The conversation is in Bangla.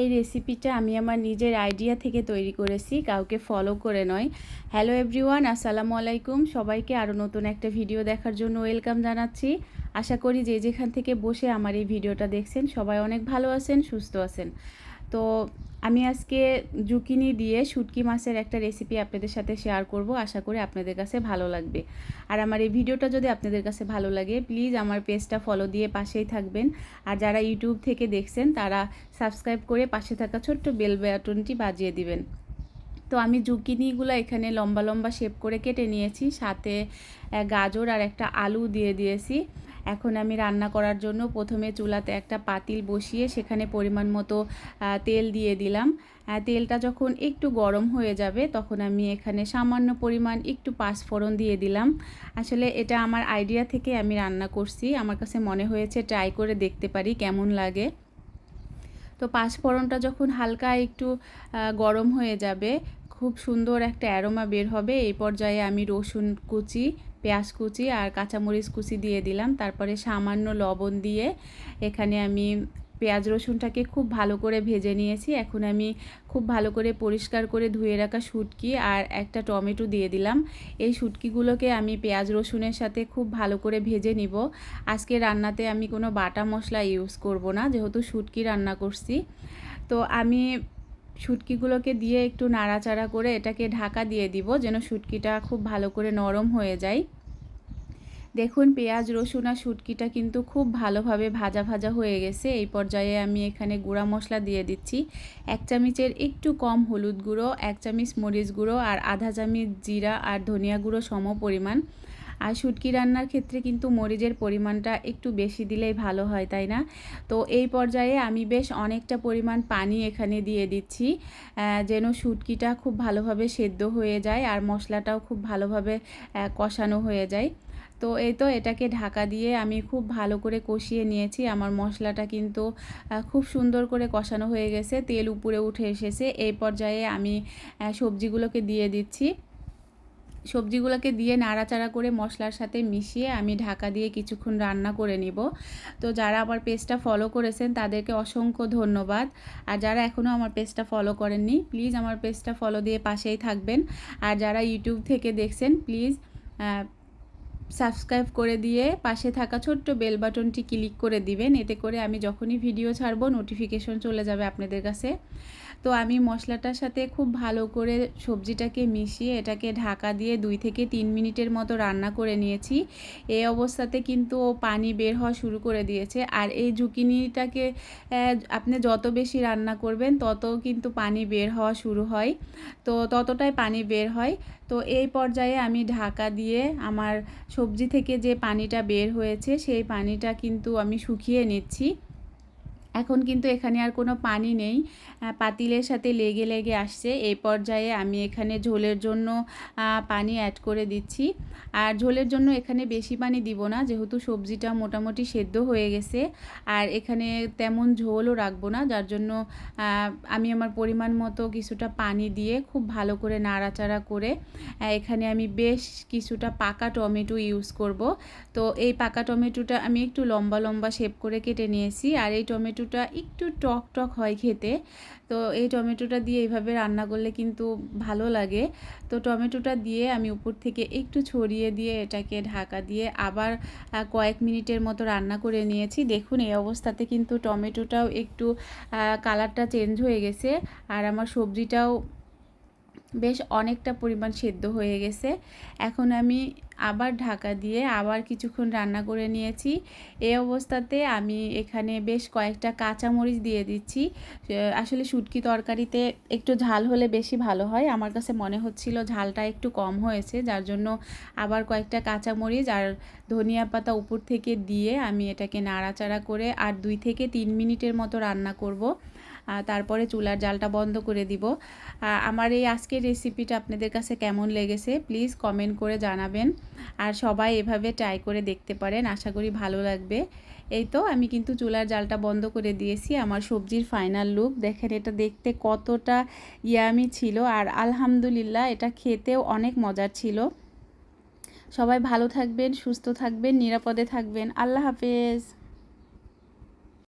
এই রেসিপিটা আমি আমার নিজের আইডিয়া থেকে তৈরি করেছি, কাউকে ফলো করে নয়। হ্যালো এভরিওয়ান আসসালামু আলাইকুম। সবাইকে আরও নতুন একটা ভিডিও দেখার জন্য ওয়েলকাম জানাচ্ছি। আশা করি যে যেখান থেকে বসে আমার এই ভিডিওটা দেখছেন, সবাই অনেক ভালো আছেন, সুস্থ আছেন। তো আমি আজকে জুকিনি দিয়ে শুটকি মাছের একটা রেসিপি আপনাদের সাথে শেয়ার করব। আশা করি আপনাদের কাছে ভালো লাগবে। আর আমার এই ভিডিওটা যদি আপনাদের কাছে ভালো লাগে প্লিজ আমার পেজটা ফলো দিয়ে পাশেই থাকবেন। আর যারা ইউটিউব থেকে দেখছেন, তারা সাবস্ক্রাইব করে পাশে থাকা ছোট্ট বেল বাটনটি বাজিয়ে দিবেন। তো আমি জুকিনিগুলো এখানে লম্বা লম্বা শেপ করে কেটে নিয়েছি। সাথে গাজর আর একটা আলু দিয়ে দিয়েছি। এখন আমি রান্না করার জন্য প্রথমে চুলাতে একটা পাতিল বসিয়ে সেখানে পরিমাণ মতো তেল দিয়ে দিলাম। তেলটা যখন একটু গরম হয়ে যাবে তখন আমি এখানে সামান্য পরিমাণ একটু পাঁচফোড়ন দিয়ে দিলাম। আসলে এটা আমার আইডিয়া থেকে আমি রান্না করছি। আমার কাছে মনে হয়েছে ট্রাই করে দেখতে পারি কেমন লাগে। তো পাঁচফোড়নটা যখন হালকা একটু গরম হয়ে যাবে, খুব সুন্দর একটা অ্যারোমা বের হবে। এই পর্যায়ে আমি রসুন কুচি পেঁয়াজ কুচি আর কাঁচামরিচ কুচি দিয়ে দিলাম। তারপরে সামান্য লবণ দিয়ে এখানে আমি পেঁয়াজ রসুনটাকে খুব ভালো করে ভেজে নিয়েছি। এখন আমি খুব ভালো করে পরিষ্কার করে ধুয়ে রাখা শুটকি আর একটা টমেটো দিয়ে দিলাম। এই শুটকিগুলোকে আমি পেঁয়াজ রসুনের সাথে খুব ভালো করে ভেজে নিব। আজকে রান্নাতে আমি কোনো বাটা মশলা ইউজ করব না, যেহেতু শুটকি রান্না করছি। তো আমি শুটকিগুলোকে দিয়ে একটু নাড়াচাড়া করে এটাকে ঢাকা দিয়ে দিব যেন শুটকিটা খুব ভালো করে নরম হয়ে যায়। দেখুন, পেঁয়াজ, রসুন আর শুটকিটা কিন্তু খুব ভালোভাবে ভাজা ভাজা হয়ে গেছে। এই পর্যায়ে আমি এখানে গুঁড়া মশলা দিয়ে দিচ্ছি। এক চামচের একটু কম হলুদ গুঁড়ো, এক চামচ মরিচ গুঁড়ো আর আধা চামচ জিরা আর ধনিয়া গুঁড়ো সম পরিমাণ আর শুটকি রান্নার ক্ষেত্রে কিন্তু মরিচের পরিমাণটা একটু বেশি দিলেই ভালো হয়, তাই না? তো এই পর্যায়ে আমি বেশ অনেকটা পরিমাণ পানি এখানে দিয়ে দিচ্ছি যেন শুটকিটা খুব ভালোভাবে সেদ্ধ হয়ে যায় আর মশলাটাও খুব ভালোভাবে কষানো হয়ে যায়। তো এই তো এটাকে ঢাকা দিয়ে আমি খুব ভালো করে কষিয়ে নিয়েছি। আমার মশলাটা কিন্তু খুব সুন্দর করে কষানো হয়ে গেছে, তেল উপরে উঠে এসেছে। এই পর্যায়ে আমি সবজিগুলোকে দিয়ে দিচ্ছি। সবজিগুলোকে দিয়ে নাড়াচাড়া করে মশলার সাথে মিশিয়ে আমি ঢাকা দিয়ে কিছুক্ষণ রান্না করে নিব। তো যারা আমার পেজটা ফলো করেছেন, তাদেরকে অসংখ্য ধন্যবাদ। আর যারা এখনও আমার পেজটা ফলো করেননি প্লিজ আমার পেজটা ফলো দিয়ে পাশেই থাকবেন। আর যারা ইউটিউব থেকে দেখছেন প্লিজ সাবস্ক্রাইব করে দিয়ে পাশে থাকা ছোট্ট বেল বাটনটি ক্লিক করে দিবেন। এতে করে আমি যখনই ভিডিও ছাড়বো নোটিফিকেশন চলে যাবে আপনাদের কাছে। তো আমি মশলাটার সাথে খুব ভালো করে সবজিটাকে মিশিয়ে এটাকে ঢাকা দিয়ে দুই থেকে তিন মিনিটের মতো রান্না করে নিয়েছি। এই অবস্থাতে কিন্তু পানি বের হওয়া শুরু করে দিয়েছে। আর এই ঝুঁকিনিটাকে আপনি যত বেশি রান্না করবেন, তত কিন্তু পানি বের হওয়া শুরু হয়। তো ততটাই পানি বের হয়। তো এই পর্যায়ে আমি ঢাকা দিয়ে আমার সবজি থেকে যে পানিটা বের হয়েছে সেই পানিটা কিন্তু আমি শুকিয়ে নিচ্ছি। এখন কিন্তু এখানে আর কোনো পানি নেই। পাতিলের সাথে লেগে লেগে আসছে। এই পর্যায়ে আমি এখানে ঝোলের জন্য পানি অ্যাড করে দিচ্ছি। আর ঝোলের জন্য এখানে বেশি পানি দিব না, যেহেতু সবজিটা মোটামুটি সেদ্ধ হয়ে গেছে। আর এখানে তেমন ঝোলও রাখব না, যার জন্য আমি আমার পরিমাণ মতো কিছুটা পানি দিয়ে খুব ভালো করে নাড়াচাড়া করে এখানে আমি বেশ কিছুটা পাকা টমেটো ইউজ করব। তো এই পাকা টমেটোটা আমি একটু লম্বা লম্বা শেপ করে কেটে নিয়েছি। আর এই টমেটো টমেটোটা একটু টক টক হয় খেতে। তো এই টমেটোটা দিয়ে এইভাবে রান্না করলে কিন্তু ভালো লাগে। তো টমেটোটা দিয়ে আমি উপর থেকে একটু ছড়িয়ে দিয়ে এটাকে ঢাকা দিয়ে আবার কয়েক মিনিটের মতো রান্না করে নিয়েছি। দেখুন, এই অবস্থাতে কিন্তু টমেটোটাও একটু কালারটা চেঞ্জ হয়ে গেছে। আর আমার সবজিটাও বেশ অনেকটা পরিমাণ সেদ্ধ হয়ে গেছে। এখন আমি আবার ঢাকা দিয়ে আবার কিছুক্ষণ রান্না করে নিয়েছি। এই অবস্থাতে আমি এখানে বেশ কয়েকটা কাঁচামরিচ দিয়ে দিচ্ছি। আসলে শুটকি তরকারিতে একটু ঝাল হলে বেশি ভালো হয়। আমার কাছে মনে হচ্ছিল ঝালটা একটু কম হয়েছে, যার জন্য আবার কয়েকটা কাঁচামরিচ আর ধনিয়া পাতা উপর থেকে দিয়ে আমি এটাকে নাড়াচাড়া করে আর দুই থেকে তিন মিনিটের মতো রান্না করব। তারপরে চুলার জালটা বন্ধ করে দিব। আমার এই আজকের রেসিপিটা আপনাদের কাছে কেমন লেগেছে প্লিজ কমেন্ট করে জানাবেন। আর সবাই এভাবে ট্রাই করে দেখতে পারেন, আশা করি ভালো লাগবে। এই তো, আমি কিন্তু চুলার জালটা বন্ধ করে দিয়েছি, আমার সবজির ফাইনাল লুক দেখেন, এটা দেখতে কতটা ইয়ামি ছিল। আর আলহামদুলিল্লাহ, এটা খেতেও অনেক মজার ছিল। সবাই ভালো থাকবেন, সুস্থ থাকবেন, নিরাপদে থাকবেন। আল্লাহ হাফেজ।